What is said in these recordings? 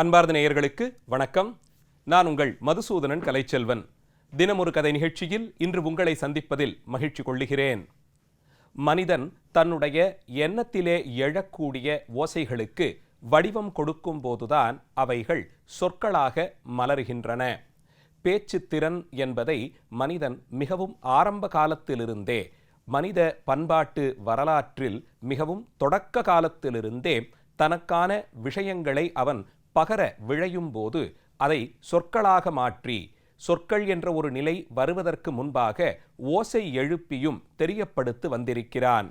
அன்பார்ந்த நேயர்களுக்கு வணக்கம். நான் உங்கள் மதுசூதனன் கலைச்செல்வன். தினமொரு கதை நிகழ்ச்சியில் இன்று உங்களை சந்திப்பதில் மகிழ்ச்சி கொள்ளுகிறேன். மனிதன் தன்னுடைய எண்ணத்திலே எழக்கூடிய ஓசைகளுக்கு வடிவம் கொடுக்கும் போதுதான் அவைகள் சொற்களாக மலர்கின்றன. பேச்சு திறன் என்பதை மனிதன் மிகவும் ஆரம்ப காலத்திலிருந்தே மனித பண்பாட்டு வரலாற்றில் மிகவும் தொடக்க காலத்திலிருந்தே தனக்கான விஷயங்களை அவன் பகர விழையும் போது அதை சொற்களாக மாற்றி சொற்கள் என்ற ஒரு நிலை வருவதற்கு முன்பாக ஓசை எழுப்பியும் தெரியப்படுத்து வந்திருக்கிறான்.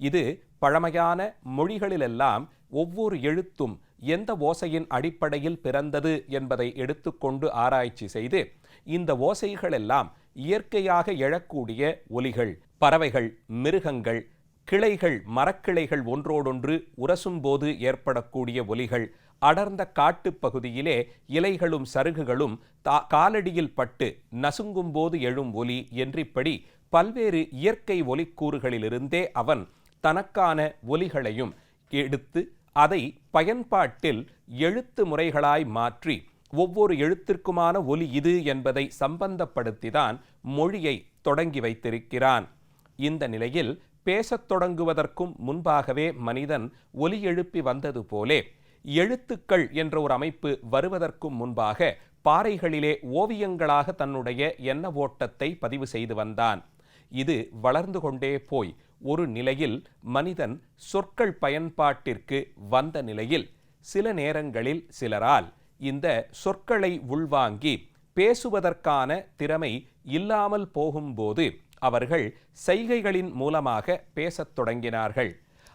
இது பழமையான மொழிகளிலெல்லாம் ஒவ்வொரு எழுத்தும் எந்த ஓசையின் அடிப்படையில் பிறந்தது என்பதை எடுத்துக்கொண்டு ஆராய்ச்சி செய்து இந்த ஓசைகளெல்லாம் இயற்கையாக எழக்கூடிய ஒலிகள் பறவைகள் மிருகங்கள் கிளைகள் மரக்கிளைகள் ஒன்றோடொன்று உரசும்போது ஏற்படக்கூடிய ஒலிகள் அடர்ந்த காட்டுப் பகுதியிலே இலைகளும் சருகுகளும் தா காலடியில் பட்டு நசுங்கும் போது எழும் ஒலி என்றிப்படி பல்வேறு இயற்கை ஒலிக்கூறுகளிலிருந்தே அவன் தனக்கான ஒலிகளையும் எடுத்து அதை பயன்பாட்டில் எழுத்து முறைகளாய் மாற்றி ஒவ்வொரு எழுத்திற்குமான ஒலி இது என்பதை சம்பந்தப்படுத்திதான் மொழியை தொடங்கி வைத்திருக்கிறான். இந்த நிலையில் பேசத் தொடங்குவதற்கும் முன்பாகவே மனிதன் ஒலி எழுப்பி வந்தது போலே எழுத்துக்கள் என்ற ஒரு அமைப்பு வருவதற்கும் முன்பாக பாறைகளிலே ஓவியங்களாக தன்னுடைய எண்ண ஓட்டத்தை பதிவு செய்து வந்தான். இது வளர்ந்து கொண்டே போய் ஒரு நிலையில் மனிதன் சொற்கள் பயன்பாட்டிற்கு வந்த நிலையில் சில நேரங்களில் சிலரால் இந்த சொற்களை உள்வாங்கி பேசுவதற்கான திறமை இல்லாமல் போகும்போது அவர்கள் செய்கைகளின் மூலமாக பேசத் தொடங்கினார்கள்.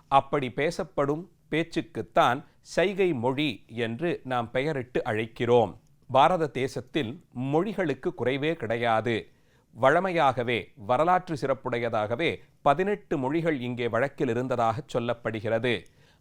அப்படி பேசப்படும் பேச்சுக்குத்தான் சைகை மொழி என்று நாம் பெயரிட்டு அழைக்கிறோம். பாரத தேசத்தில் மொழிகளுக்கு குறைவே கிடையாது. வழமையாகவே வரலாற்று சிறப்புடையதாகவே பதினெட்டு மொழிகள் இங்கே வழக்கில் இருந்ததாக சொல்லப்படுகிறது.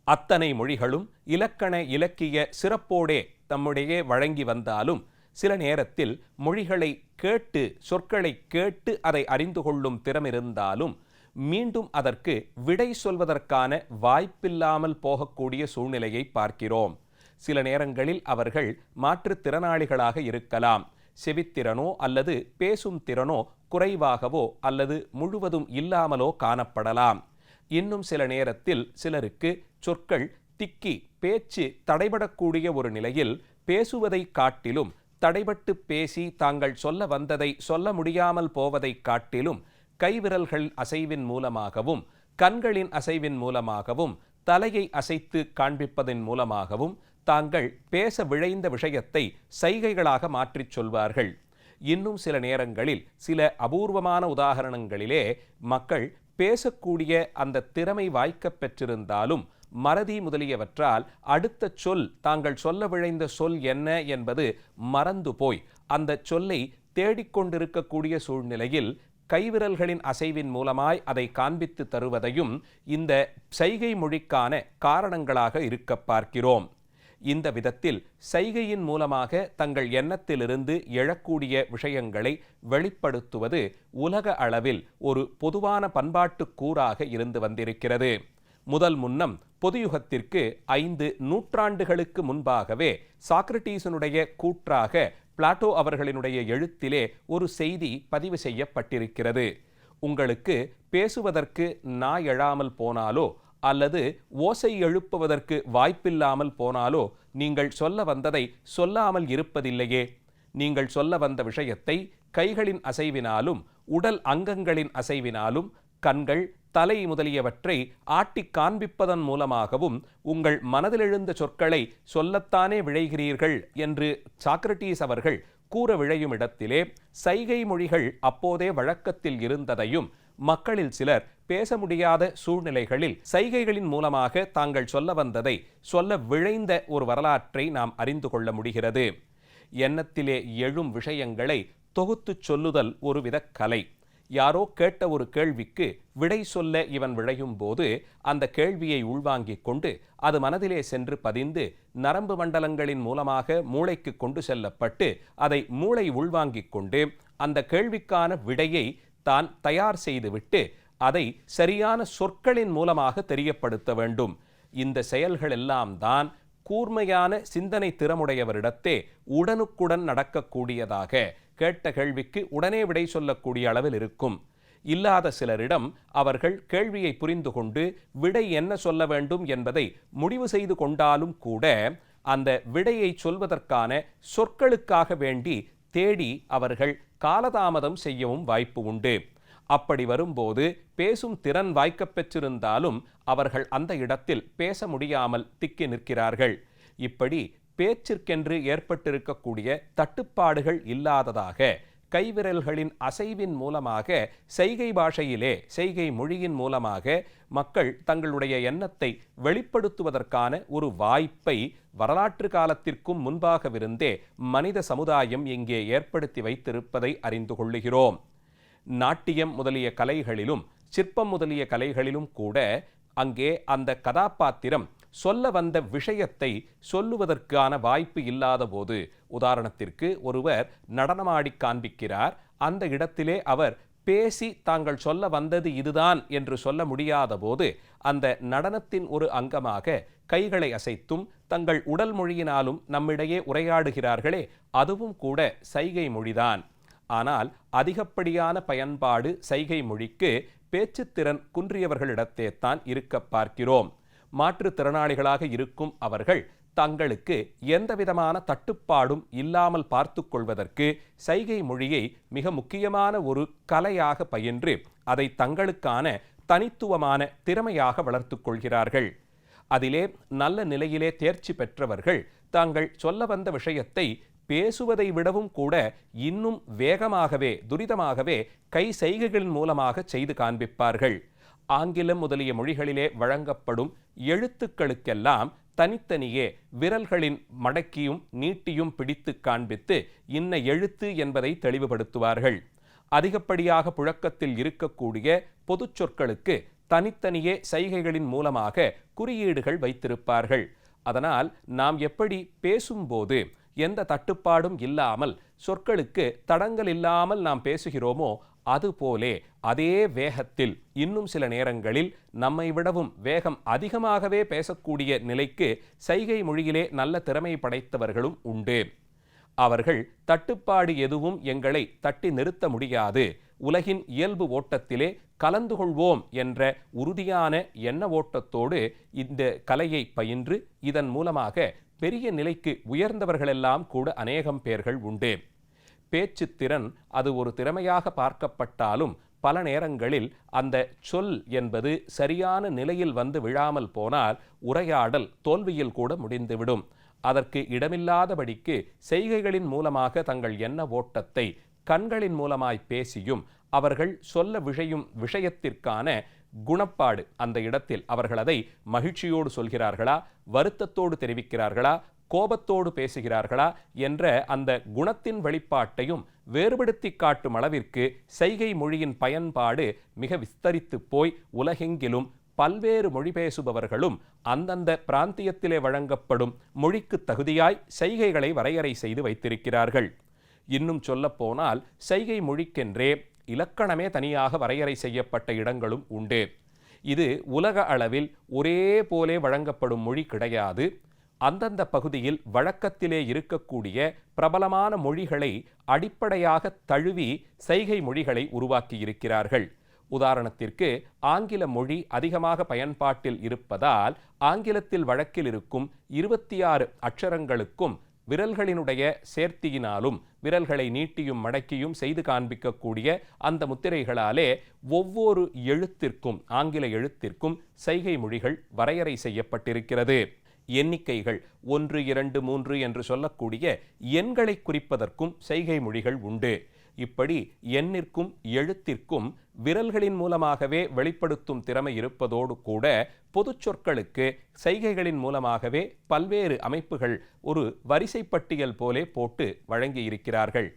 அத்தனை மொழிகளும் இலக்கண இலக்கிய சிறப்போடே தம்முடையே வழங்கி வந்தாலும் சில நேரத்தில் மொழிகளை கேட்டு சொற்களை கேட்டு அதை அறிந்து கொள்ளும் திறமிருந்தாலும் மீண்டும் அதற்கு விடை சொல்வதற்கான வாய்ப்பில்லாமல் போகக்கூடிய சூழ்நிலையை பார்க்கிறோம். சில நேரங்களில் அவர்கள் மாற்றுத்திறனாளிகளாக இருக்கலாம். செவித்திறனோ அல்லது பேசும் திறனோ குறைவாகவோ அல்லது முழுவதும் இல்லாமலோ காணப்படலாம். இன்னும் சில நேரத்தில் சிலருக்கு சொற்கள் திக்கி பேச்சு தடைபடக்கூடிய ஒரு நிலையில் பேசுவதை காட்டிலும் தடைபட்டு பேசி தாங்கள் சொல்ல வந்ததை சொல்ல முடியாமல் போவதை காட்டிலும் கைவிரல்கள் அசைவின் மூலமாகவும் கண்களின் அசைவின் மூலமாகவும் தலையை அசைத்து காண்பிப்பதன் மூலமாகவும் தாங்கள் பேச விழைந்த விஷயத்தை சைகைகளாக மாற்றிச் சொல்வார்கள். இன்னும் சில நேரங்களில் சில அபூர்வமான உதாரணங்களிலே மக்கள் பேசக்கூடிய அந்த திறமை வாய்க்கப் பெற்றிருந்தாலும் மறதி முதலியவற்றால் அடுத்த சொல் தாங்கள் சொல்ல விழைந்த சொல் என்ன என்பது மறந்து போய் அந்த சொல்லை தேடிக்கொண்டிருக்கக்கூடிய சூழ்நிலையில் கைவிரல்களின் அசைவின் மூலமாய் அதை காண்பித்து தருவதையும் இந்த சைகை மொழிக்கான காரணங்களாக இருக்க பார்க்கிறோம். இந்த விதத்தில் சைகையின் மூலமாக தங்கள் எண்ணத்திலிருந்து எழக்கூடிய விஷயங்களை வெளிப்படுத்துவது உலக அளவில் ஒரு பொதுவான பண்பாட்டு கூறாக இருந்து வந்திருக்கிறது. முதல் முன்னம் பொதுயுகத்திற்கு ஐந்து நூற்றாண்டுகளுக்கு முன்பாகவே சாக்ரட்டீசனுடைய கூற்றாக பிளாட்டோ அவர்களினுடைய எழுத்திலே ஒரு செய்தி பதிவு செய்யப்பட்டிருக்கிறது. உங்களுக்கு பேசுவதற்கு நாய் எழாமல் போனாலோ அல்லது ஓசை எழுப்புவதற்கு வாய்ப்பில்லாமல் போனாலோ நீங்கள் சொல்ல வந்ததை சொல்லாமல் இருப்பதில்லையே. நீங்கள் சொல்ல வந்த விஷயத்தை கைகளின் அசைவினாலும் உடல் அங்கங்களின் அசைவினாலும் கண்கள் தலை முதலியவற்றை ஆட்டி காண்பிப்பதன் மூலமாகவும் உங்கள் மனதிலெழுந்த சொற்களை சொல்லத்தானே விழைகிறீர்கள் என்று சாக்ரட்டீஸ் அவர்கள் கூற விழையும் இடத்திலே சைகை மொழிகள் அப்போதே வழக்கத்தில் இருந்ததையும் மக்களில் சிலர் பேச முடியாத சூழ்நிலைகளில் சைகைகளின் மூலமாக தாங்கள் சொல்ல வந்ததை சொல்ல விழைந்த ஒரு வரலாற்றை நாம் அறிந்து கொள்ள முடிகிறது. எண்ணத்திலே எழும் விஷயங்களை தொகுத்துச் சொல்லுதல் ஒருவித கலை. யாரோ கேட்ட ஒரு கேள்விக்கு விடை சொல்ல இவன் விழையும் போது அந்த கேள்வியை உள்வாங்கிக் கொண்டு அது மனதிலே சென்று பதிந்து நரம்பு மண்டலங்களின் மூலமாக மூளைக்கு கொண்டு செல்லப்பட்டு அதை மூளை உள்வாங்கிக் கொண்டு அந்த கேள்விக்கான விடையை தான் தயார் செய்துவிட்டு அதை சரியான சொற்களின் மூலமாக தெரியப்படுத்த வேண்டும். இந்த செயல்கள் எல்லாம் தான் கூர்மையான சிந்தனை திறமுடையவரிடத்தே உடனுக்குடன் நடக்கக்கூடியதாக கேட்ட கேள்விக்கு உடனே விடை சொல்லக்கூடிய அளவில் இருக்கும். இல்லாத சிலரிடம் அவர்கள் கேள்வியை புரிந்து கொண்டு விடை என்ன சொல்ல வேண்டும் என்பதை முடிவு செய்து கொண்டாலும் கூட அந்த விடையை சொல்வதற்கான சொற்களுக்காக வேண்டி தேடி அவர்கள் காலதாமதம் செய்யவும் வாய்ப்பு உண்டு. அப்படி வரும்போது பேசும் திறன் வாய்க்கப் பெற்றிருந்தாலும் அவர்கள் அந்த இடத்தில் பேச முடியாமல் திக்கி நிற்கிறார்கள். இப்படி பேச்சிற்கென்று ஏற்பட்டிருக்கக்கூடிய தட்டுப்பாடுகள் இல்லாததாக கைவிரல்களின் அசைவின் மூலமாக செய்கை பாஷையிலே செய்கை மொழியின் மூலமாக மக்கள் தங்களுடைய எண்ணத்தை வெளிப்படுத்துவதற்கான ஒரு வாய்ப்பை வரலாற்று காலத்திற்கும் முன்பாகவிருந்தே மனித சமுதாயம் இங்கே ஏற்படுத்தி வைத்திருப்பதை அறிந்து கொள்ளுகிறோம். நாட்டியம் முதலிய கலைகளிலும் சிற்பம் முதலிய கலைகளிலும் கூட அங்கே அந்த கதாபாத்திரம் சொல்ல வந்த விஷயத்தை சொல்லுவதற்கான வாய்ப்பு இல்லாத போது உதாரணத்திற்கு ஒருவர் நடனமாடி காண்பிக்கிறார். அந்த இடத்திலே அவர் பேசி தாங்கள் சொல்ல வந்தது இதுதான் என்று சொல்ல முடியாத போது அந்த நடனத்தின் ஒரு அங்கமாக கைகளை அசைத்தும் தங்கள் உடல் மொழியினாலும் நம்மிடையே உரையாடுகிறார்களே அதுவும் கூட சைகை மொழிதான். ஆனால் அதிகப்படியான பயன்பாடு சைகை மொழிக்கு பேச்சுத்திறன் குன்றியவர்களிடத்தே தான் இருக்க பார்க்கிறோம். மாற்றுத்திறனாளிகளாக இருக்கும் அவர்கள் தங்களுக்கு எந்தவிதமான தட்டுப்பாடும் இல்லாமல் பார்த்து கொள்வதற்கு சைகை மொழியை மிக முக்கியமான ஒரு கலையாக பயின்று அதை தங்களுக்கான தனித்துவமான திறமையாக வளர்த்து கொள்கிறார்கள். அதிலே நல்ல நிலையிலே தேர்ச்சி பெற்றவர்கள் தாங்கள் சொல்ல வந்த விஷயத்தை பேசுவதை விடவும் கூட இன்னும் வேகமாகவே துரிதமாகவே கை செய்கைகளின் மூலமாக செய்து காண்பிப்பார்கள். ஆங்கிலம் முதலிய மொழிகளிலே வழங்கப்படும் எழுத்துக்களுக்கெல்லாம் தனித்தனியே விரல்களின் மடக்கியும் நீட்டியும் பிடித்து காண்பித்து இன்ன எழுத்து என்பதை தெளிவுபடுத்துவார்கள். அதிகப்படியாக புழக்கத்தில் இருக்கக்கூடிய பொதுச் சொற்களுக்கு தனித்தனியே சைகைகளின் மூலமாக குறியீடுகள் வைத்திருப்பார்கள். அதனால் நாம் எப்படி பேசும்போது எந்த தட்டுப்பாடும் இல்லாமல் சொற்களுக்கு தடங்கள் இல்லாமல் நாம் பேசுகிறோமோ அதுபோலே அதே வேகத்தில் இன்னும் சில நேரங்களில் நம்மை விடவும் வேகம் அதிகமாகவே பேசக்கூடிய நிலைக்கு சைகை மொழியிலே நல்ல திறமை படைத்தவர்களும் உண்டு. அவர்கள் தட்டுப்பாடு எதுவும் எங்களை தட்டி நிறுத்த முடியாது. உலகின் இயல்பு ஓட்டத்திலே கலந்து கொள்வோம் என்ற உறுதியான எண்ண ஓட்டத்தோடு இந்த கலையை பயின்று இதன் மூலமாக பெரிய நிலைக்கு உயர்ந்தவர்களெல்லாம் கூட அநேகம் பேர்கள் உண்டு. பேச்சு திறன் அது ஒரு திறமையாக பார்க்கப்பட்டாலும் பல நேரங்களில் அந்த சொல் என்பது சரியான நிலையில் வந்து விழாமல் போனால் உரையாடல் தோல்வியில் கூட முடிந்துவிடும். அதற்கு இடமில்லாதபடிக்கு செய்கைகளின் மூலமாக தங்கள் எண்ண ஓட்டத்தை கண்களின் மூலமாய் பேசியும் அவர்கள் சொல்ல விஷயம் விஷயத்திற்கான குணப்பாடு அந்த இடத்தில் அவர்கள் அதை மகிழ்ச்சியோடு சொல்கிறார்களா? வருத்தத்தோடு தெரிவிக்கிறார்களா? கோபத்தோடு பேசுகிறார்களா என்ற அந்த குணத்தின் வெளிப்பாட்டையும் வேறுபடுத்தி காட்டும் அளவிற்கு செய்கை மொழியின் பயன்பாடு மிக விஸ்தரித்து போய் உலகெங்கிலும் பல்வேறு மொழி பேசுபவர்களும் அந்தந்த பிராந்தியத்திலே வழங்கப்படும் மொழிக்கு தகுதியாய் செய்கைகளை வரையறை செய்து வைத்திருக்கிறார்கள். இன்னும் சொல்லப்போனால் செய்கை மொழிக்கென்றே இலக்கணமே தனியாக வரையறை செய்யப்பட்ட இடங்களும் உண்டு. இது உலக அளவில் ஒரே போலே வழங்கப்படும் மொழி கிடையாது. அந்தந்த பகுதியில் வழக்கத்திலே இருக்கக்கூடிய பிரபலமான மொழிகளை அடிப்படையாக தழுவி செய்கை மொழிகளை உருவாக்கியிருக்கிறார்கள். உதாரணத்திற்கு ஆங்கில மொழி அதிகமாக பயன்பாட்டில் இருப்பதால் ஆங்கிலத்தில் வழக்கில் இருக்கும் இருபத்தி ஆறு அக்ஷரங்களுக்கும் விரல்களினுடைய சேர்த்தியினாலும் விரல்களை நீட்டியும் மடக்கியும் செய்து காண்பிக்கக்கூடிய அந்த முத்திரைகளாலே ஒவ்வொரு எழுத்திற்கும் ஆங்கில எழுத்திற்கும் செய்கை மொழிகள் வரையறை செய்யப்பட்டிருக்கிறது. எண்ணிக்கைகள் ஒன்று இரண்டு மூன்று என்று சொல்லக்கூடிய எண்களை குறிப்பதற்கும் செய்கை மொழிகள் உண்டு. இப்படி எண்ணிற்கும் எழுத்திற்கும் விரல்களின் மூலமாகவே வெளிப்படுத்தும் திறமை இருப்பதோடு கூட பொதுச் சொற்களுக்கு செய்கைகளின் மூலமாகவே பல்வேறு அமைப்புகள் ஒரு வரிசைப்பட்டியல் போலே போட்டு வழங்கியிருக்கிறார்கள்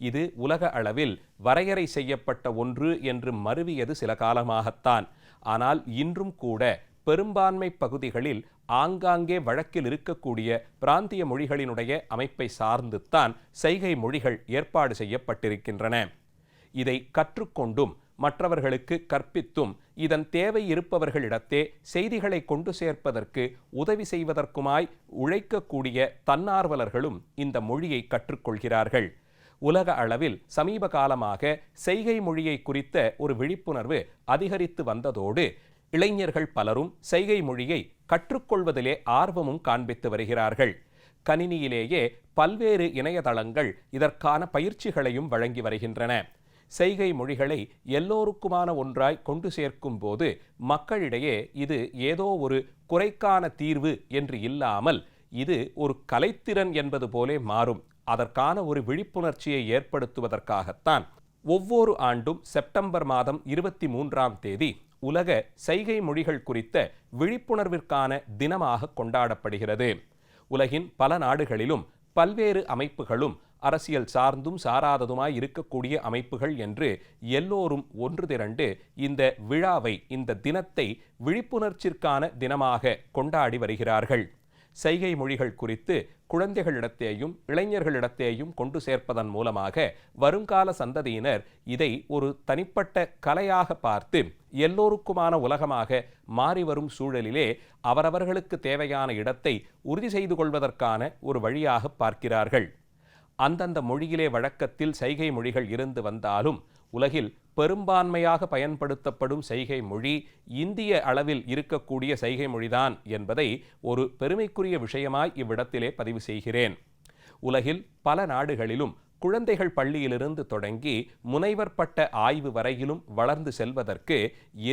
இது உலக அளவில் வரையறை செய்யப்பட்ட ஒன்று என்று மருவியது சில காலமாகத்தான். ஆனால் இன்றும் கூட பெரும்பான்மை பகுதிகளில் ஆங்காங்கே வழக்கில் இருக்கக்கூடிய பிராந்திய மொழிகளினுடைய அமைப்பை சார்ந்துத்தான் செய்கை மொழிகள் ஏற்பாடு செய்யப்பட்டிருக்கின்றன. இதை கற்றுக்கொண்டும் மற்றவர்களுக்கு கற்பித்தும் இதன் தேவை இருப்பவர்களிடத்தே செய்திகளை கொண்டு சேர்ப்பதற்கு உதவி செய்வதற்குமாய் உழைக்கக்கூடிய தன்னார்வலர்களும் இந்த மொழியை கற்றுக்கொள்கிறார்கள். உலக அளவில் சமீப காலமாக செய்கை மொழியை குறித்த ஒரு விழிப்புணர்வு அதிகரித்து வந்ததோடு இளைஞர்கள் பலரும் செய்கை மொழியை கற்றுக்கொள்வதிலே ஆர்வமும் காண்பித்து வருகிறார்கள். கணினியிலேயே பல்வேறு இணையதளங்கள் இதற்கான பயிற்சிகளையும் வழங்கி வருகின்றன. செய்கை மொழிகளை எல்லோருக்குமான ஒன்றாய் கொண்டு சேர்க்கும் போது மக்களிடையே இது ஏதோ ஒரு குறைக்கான தீர்வு என்று இல்லாமல் இது ஒரு கலைத்திறன் என்பது போலே மாறும். அதற்கான ஒரு விழிப்புணர்ச்சியை ஏற்படுத்துவதற்காகத்தான். ஒவ்வொரு ஆண்டும் செப்டம்பர் மாதம் இருபத்தி மூன்றாம் தேதி உலக செய்கை மொழிகள் குறித்த விழிப்புணர்விற்கான தினமாக கொண்டாடப்படுகிறது. உலகின் பல நாடுகளிலும் பல்வேறு அமைப்புகளும் அரசியல் சார்ந்தும் சாராததுமாய் இருக்கக்கூடிய அமைப்புகள் என்று எல்லோரும் ஒன்று திரண்டு இந்த விழாவை இந்த தினத்தை விழிப்புணர்ச்சிற்கான தினமாக கொண்டாடி வருகிறார்கள். செய்கை மொழிகள் குறித்து குழந்தைகளிடத்தேயும் இளைஞர்களிடத்தேயும் கொண்டு சேர்ப்பதன் மூலமாக வருங்கால சந்ததியினர் இதை ஒரு தனிப்பட்ட கலையாக பார்த்து எல்லோருக்குமான உலகமாக மாறி வரும் சூழலிலே அவரவர்களுக்கு தேவையான இடத்தை உறுதி செய்து கொள்வதற்கான ஒரு வழியாக பார்க்கிறார்கள். அந்தந்த மொழியிலே வழக்கத்தில் செய்கை மொழிகள் இருந்து வந்தாலும் உலகில் பெரும்பான்மையாக பயன்படுத்தப்படும் செய்கை மொழி இந்திய அளவில் இருக்கக்கூடிய செய்கை மொழிதான் என்பதை ஒரு பெருமைக்குரிய விஷயமாய் இவ்விடத்திலே பதிவு செய்கிறேன். உலகில் பல நாடுகளிலும் குழந்தைகள் பள்ளியிலிருந்து தொடங்கி முனைவர் பட்ட ஆய்வு வரையிலும் வளர்ந்து செல்வதற்கு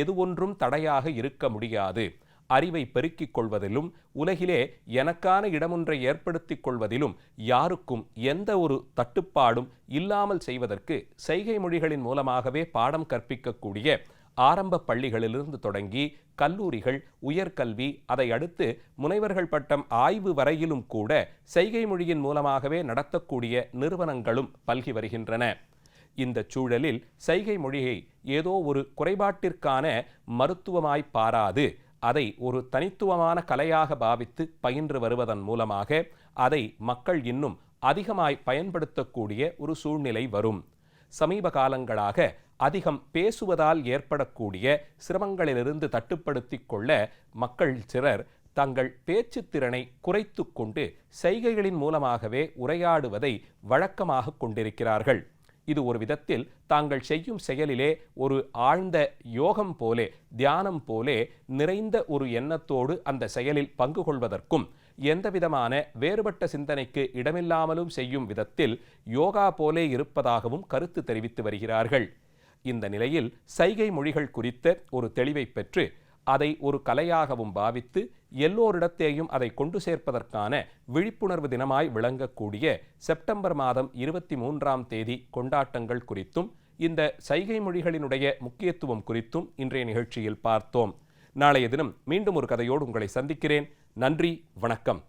எது ஒன்றும் தடையாக இருக்க முடியாது. அறிவை பெருக்கிக் கொள்வதிலும் உலகிலே எனக்கான இடமொன்றை ஏற்படுத்திக் கொள்வதிலும் யாருக்கும் எந்த ஒரு தட்டுப்பாடும் இல்லாமல் செய்வதற்கு செய்கை மொழிகளின் மூலமாகவே பாடம் கற்பிக்கக்கூடிய ஆரம்ப பள்ளிகளிலிருந்து தொடங்கி கல்லூரிகள் உயர்கல்வி அதை அடுத்து முனைவர்கள் பட்டம் ஆய்வு வரையிலும் கூட செய்கை மொழியின் மூலமாகவே நடத்தக்கூடிய நிறுவனங்களும் பல்கி வருகின்றன. இந்த சூழலில் செய்கை மொழியை ஏதோ ஒரு குறைபாட்டிற்கான மருத்துவமாய் பாராது அதை ஒரு தனித்துவமான கலையாக பாவித்து பயின்று வருவதன் மூலமாக அதை மக்கள் இன்னும் அதிகமாய் பயன்படுத்தக்கூடிய ஒரு சூழ்நிலை வரும். சமீப காலங்களாக அதிகம் பேசுவதால் ஏற்படக்கூடிய சிரமங்களிலிருந்து தட்டுப்படுத்தி கொள்ள மக்கள் சிலர் தங்கள் பேச்சு திறனை குறைத்து கொண்டு செய்கைகளின் மூலமாகவே உரையாடுவதை வழக்கமாக கொண்டிருக்கிறார்கள். இது ஒரு விதத்தில் தாங்கள் செய்யும் செயலிலே ஒரு ஆழ்ந்த யோகம் போலே தியானம் போலே நிறைந்த ஒரு எண்ணத்தோடு அந்த செயலில் பங்கு கொள்வதற்கும் எந்தவிதமான வேறுபட்ட சிந்தனைக்கு இடமில்லாமலும் செய்யும் விதத்தில் யோகா போலே இருப்பதாகவும் கருத்து தெரிவித்து வருகிறார்கள். இந்த நிலையில் சைகை மொழிகள் குறித்த ஒரு தெளிவை பெற்று அதை ஒரு கலையாகவும் பாவித்து எல்லோரிடத்தேயும் அதை கொண்டு சேர்ப்பதற்கான விழிப்புணர்வு தினமாய் விளங்கக்கூடிய செப்டம்பர் மாதம் இருபத்தி மூன்றாம் தேதி கொண்டாட்டங்கள் குறித்தும் இந்த சைகை மொழிகளினுடைய முக்கியத்துவம் குறித்தும் இன்றைய நிகழ்ச்சியில் பார்த்தோம். நாளைய தினம் மீண்டும் ஒரு கதையோடு உங்களை சந்திக்கிறேன். நன்றி வணக்கம்.